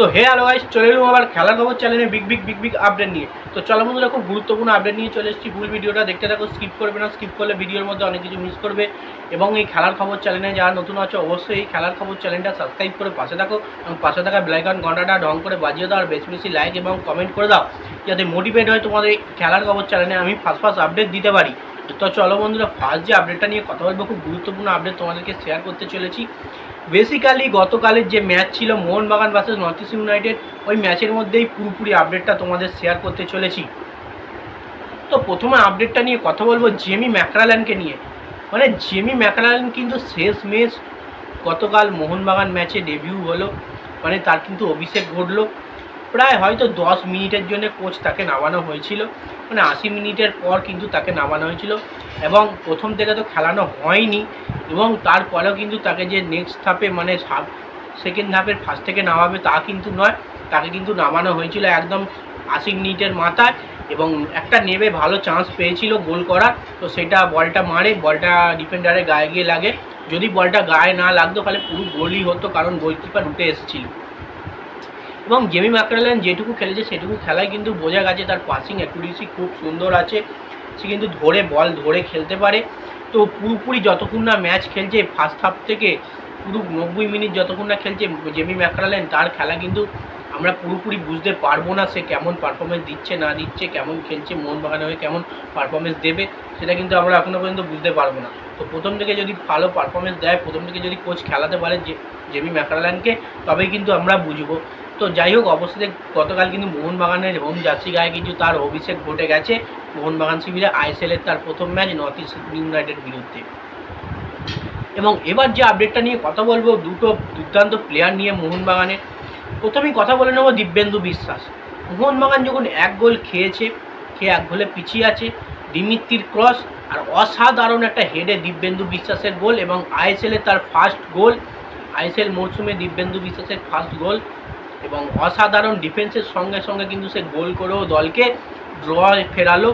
তো হে hello guys চলে এলাম আবার খেলার খবর চ্যানেলে big big big big update নিয়ে। তো চলো বন্ধুরা, খুব গুরুত্বপূর্ণ আপডেট নিয়ে চলে এসেছি। ফুল ভিডিওটা দেখতে থাকো স্কিপ করবে না স্কিপ করলে ভিডিওর মধ্যে অনেক কিছু মিস করবে। এবং এই খেলার খবর চ্যানেলে যারা নতুন আছে, অবশ্যই এই খেলার খবর চ্যানেলটা সাবস্ক্রাইব করে পাশে থাকো এবং পাশে থাকা বেলাইকন ঘন্টাটা ঢং করে বাজিয়ে দাও আর বেশি বেশি লাইক এবং কমেন্ট করে দাও। যাতে মোটিভেট হয় তোমাদের খেলার খবর চ্যানেলে আমি ফার্স্ট ফার্স্ট আপডেট দিতে পারি। তো চলো বন্ধুরা ফার্স্ট যে আপডেটটা নিয়ে কথা বলব, খুব গুরুত্বপূর্ণ আপডেট তোমাদেরকে শেয়ার করতে চলেছি। বেসিক্যালি গতকালের যে ম্যাচ ছিল Mohun Bagan versus North East United ওই ম্যাচের মধ্যেই পুরোপুরি আপডেটটা তোমাদের শেয়ার করতে চলেছি। তো প্রথমে আপডেটটা নিয়ে কথা বলব জেমি ম্যাকরাল্যান্ডকে নিয়ে। মানে জেমি ম্যাকরাল্যান্ড কিন্তু শেষ ম্যাচ গতকাল মোহনবাগান ম্যাচে ডেবিউ হলো। মানে তার কিন্তু অভিষেক ঘটলো। প্রায় হয়তো দশ মিনিটের জন্য কোচ তাকে নামানো হয়েছিল। মানে আশি মিনিটের পর কিন্তু তাকে নামানো হয়েছিল এবং প্রথম থেকে তো খেলানো হয়নি এবং তারপরেও কিন্তু তাকে যে নেক্সট ধাপে মানে সেকেন্ড ধাপের ফার্স্ট থেকে নামাবে তা কিন্তু নয়। তাকে কিন্তু নামানো হয়েছিল একদম আশি মিনিটের মাথায় এবং একটা নেবে ভালো চান্স পেয়েছিল গোল করার। তো সেটা বলটা মারে, বলটা ডিফেন্ডারের গায়ে গিয়ে লাগে। যদি বলটা গায়ে না লাগতো তাহলে পুরো গোলই হতো কারণ গোলকিপার উঠে এসেছিল। এবং জেমি ম্যাকরালেন যেটুকু খেলেছে, সেটুকু খেলায় কিন্তু বোঝা গেছে তার পাসিং অ্যাকুরেসি খুব সুন্দর আছে। সে কিন্তু ধরে বল ধরে খেলতে পারে। তো পুরোপুরি যতক্ষণ না ম্যাচ খেলছে ফার্স্ট হাফ থেকে পুরো নব্বই মিনিট যতক্ষণ না খেলছে জেমি ম্যাকরালেন তার খেলা কিন্তু আমরা পুরোপুরি বুঝতে পারব না সে কেমন পারফরমেন্স দিচ্ছে, না দিচ্ছে, কেমন খেলছে মন মোহনবাগানে হয়ে কেমন পারফরমেন্স দেবে, সেটা কিন্তু আমরা এখনও পর্যন্ত বুঝতে পারব না। তো প্রথম থেকে যদি ভালো পারফরমেন্স দেয়, প্রথম থেকে যদি কোচ খেলাতে পারে জেমি ম্যাকরাল্যান্ডকে তবেই কিন্তু আমরা বুঝব। তো যাই হোক অবশ্যই গতকাল কিন্তু মোহনবাগানের হোম জার্সি গায়ে কিন্তু তার অভিষেক ঘটে গেছে। মোহনবাগান শিবিরে আইএসএলের তার প্রথম ম্যাচ নর্থ ইস্ট ইউনাইটেড বিরুদ্ধে। এবং এবার যে আপডেটটা নিয়ে কথা বলব, দুটো দুর্দান্ত প্লেয়ার নিয়ে মোহনবাগানের প্রথমেই কথা বলে নেব দিব্যেন্দু বিশ্বাস। মোহনবাগান যখন এক গোল খেয়েছে খেয়ে এক গোলে পিছিয়ে আছে। দিমিত্রির ক্রস আর অসাধারণ একটা হেডে দিব্যেন্দু বিশ্বাসের গোল এবং আইএসএলে তার ফার্স্ট গোল আইএসএল মরশুমে দিব্যেন্দু বিশ্বাসের ফার্স্ট গোল এবং অসাধারণ ডিফেন্সের সঙ্গে সঙ্গে কিন্তু সে গোল করেও দলকে ড্র ফেরালো।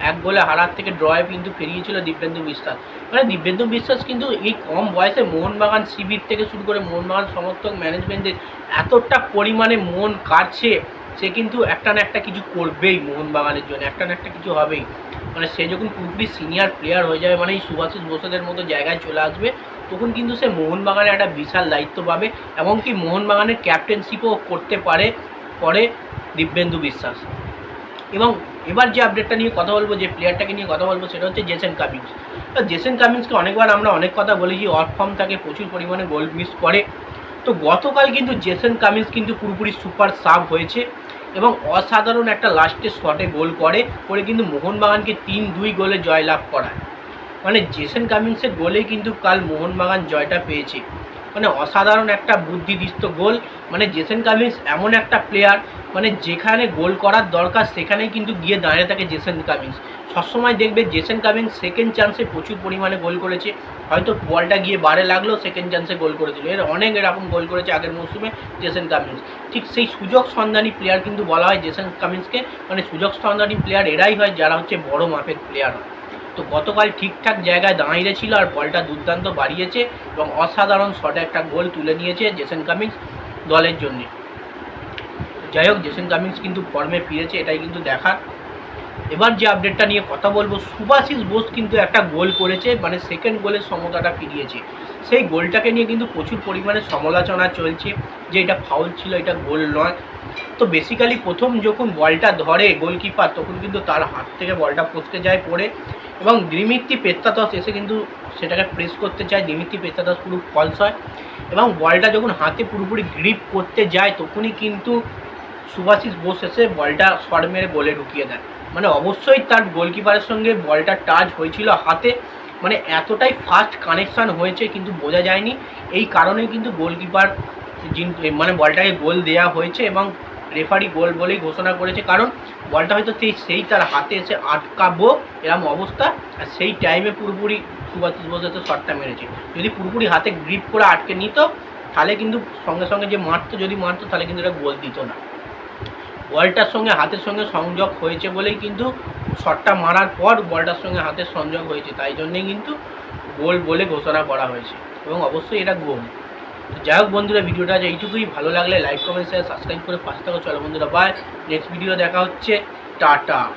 এক গোলে হারার থেকে ড্রয়ে কিন্তু ফিরিয়েছিল দিব্যেন্দু বিশ্বাস। মানে দিব্যেন্দু বিশ্বাস কিন্তু এই কম বয়সে মোহনবাগান শিবির থেকে শুরু করে মোহনবাগান সমর্থক ম্যানেজমেন্টের এতটা পরিমাণে মন কাটছে সে কিন্তু একটা না একটা কিছু করবেই মোহনবাগানের জন্য, একটা না একটা কিছু হবেই। মানে সে যখন পুরোপুরি সিনিয়র প্লেয়ার হয়ে যাবে মানে এই সুভাষিস বোসেদের মতো জায়গায় চলে আসবে তখন কিন্তু সে মোহনবাগানের একটা বিশাল দায়িত্ব পাবে, এমনকি মোহনবাগানের ক্যাপ্টেনশিপও করতে পারে পরে দিব্যেন্দু বিশ্বাস। এবং এবার যে আপডেটটা নিয়ে কথা বলব, যে প্লেয়ারটাকে নিয়ে কথা বলব, সেটা হচ্ছে জেসেন কামিংস তো জেসেন কামিংসকে অনেকবার আমরা অনেক কথা বলেছি অফ ফর্ম তাকে প্রচুর পরিমাণে গোল মিস করে। তো গতকাল কিন্তু জেসেন কামিংস কিন্তু পুরোপুরি সুপার সাব হয়েছে এবং অসাধারণ একটা লাস্টের শটে গোল করে করে কিন্তু মোহনবাগানকে তিন দুই গোলে জয়লাভ করায়। মানে জেসেন কামিংসের গোলেই কিন্তু কাল মোহনবাগান জয়টা পেয়েছে। মানে অসাধারণ একটা বুদ্ধিদীপ্ত গোল। মানে জেসেন কামিংস এমন একটা প্লেয়ার মানে যেখানে গোল করার দরকার সেখানে কিন্তু গিয়ে দাঁড়িয়ে থাকে জেসেন কামিংস। সবসময় দেখবে জেসেন কামিংস সেকেন্ড চান্সে প্রচুর পরিমাণে গোল করেছে। হয়তো বলটা গিয়ে বারে লাগল সেকেন্ড চান্সে গোল করে দিল। এর অনেক এরকম গোল করেছে আগের মৌসুমে জেসেন কামিংস। ঠিক সেই সুযোগ সন্ধানী প্লেয়ার কিন্তু বলা হয় জেসেন কামিংসকে। মানে সুযোগ সন্ধানী প্লেয়ার এরাই হয় যারা হচ্ছে বড় মাপের প্লেয়ার হয়। তো গতকাল ঠিকঠাক জায়গায় দাঁড়িয়ে ছিল আর বলটা দুর্দান্ত বাড়িয়েছে এবং অসাধারণ শটে একটা গোল তুলে নিয়েছে জেসেন কামিংস দলের জন্যে। যাই হোক, জেসেন কামিংস কিন্তু ফর্মে ফিরেছে, এটাই কিন্তু দেখার এবার যে আপডেটটা নিয়ে কথা বলব সুভাশিস বোস কিন্তু একটা গোল করেছে মানে সেকেন্ড গোলের সমতাটা ফিরিয়েছে। সেই গোলটাকে নিয়ে কিন্তু প্রচুর পরিমাণে সমালোচনা চলছে, যে এটা ফাউল ছিল, এটা গোল নয়। তো বেসিক্যালি প্রথম যখন বলটা ধরে গোলকিপার তখন কিন্তু তার হাত থেকে বলটা পচকে যায় পড়ে। এবং দিমিত্রি পেত্তাতস এসে কিন্তু সেটাকে প্রেস করতে চায়। দিমিত্রি পেত্তাতস পুরো ফলস হয়। এবং বলটা যখন হাতে পুরোপুরি গ্রিপ করতে যায়, তখনই কিন্তু সুভাশিস বোস এসে বলটা শট মেরে গোলে ঢুকিয়ে দেয়। মানে অবশ্যই তার গোলকিপারের সঙ্গে বলটা টাচ হয়েছিল হাতে। মানে এতটাই ফাস্ট কানেকশান হয়েছে কিন্তু বোঝা যায়নি। এই কারণে কিন্তু গোলকিপার মানে বলটাকে গোল দেওয়া হয়েছে এবং রেফারি গোল বলেই ঘোষণা করেছে, কারণ বলটা হয়তো সেই সেই তার হাতে এসে আটকাবো, এরম অবস্থা, আর সেই টাইমে পুরোপুরি সুভাষিস বোস এসে শটটা মেরেছে। যদি পুরোপুরি হাতে গ্রিপ করে আটকে নিত, তাহলে কিন্তু সঙ্গে সঙ্গে যে মারতো, যদি মারতো, তাহলে কিন্তু এটা গোল দিত না। বলটার সঙ্গে হাতের সঙ্গে সংযোগ হয়েছে বলেই কিন্তু শটটা মারার পর বলটার সঙ্গে হাতের সংযোগ হয়েছে, তাই জন্যেই কিন্তু গোল বলে ঘোষণা করা হয়েছে। এবং অবশ্যই এটা গোল। যাই হোক বন্ধুরা, ভিডিওটা আজ এইটুকুই। ভালো লাগলে লাইক কমেন্ট শেয়ার সাবস্ক্রাইব করে পাশে থাকো। চলো বন্ধুরা বাই নেক্সট ভিডিও দেখা হচ্ছে। টাটা।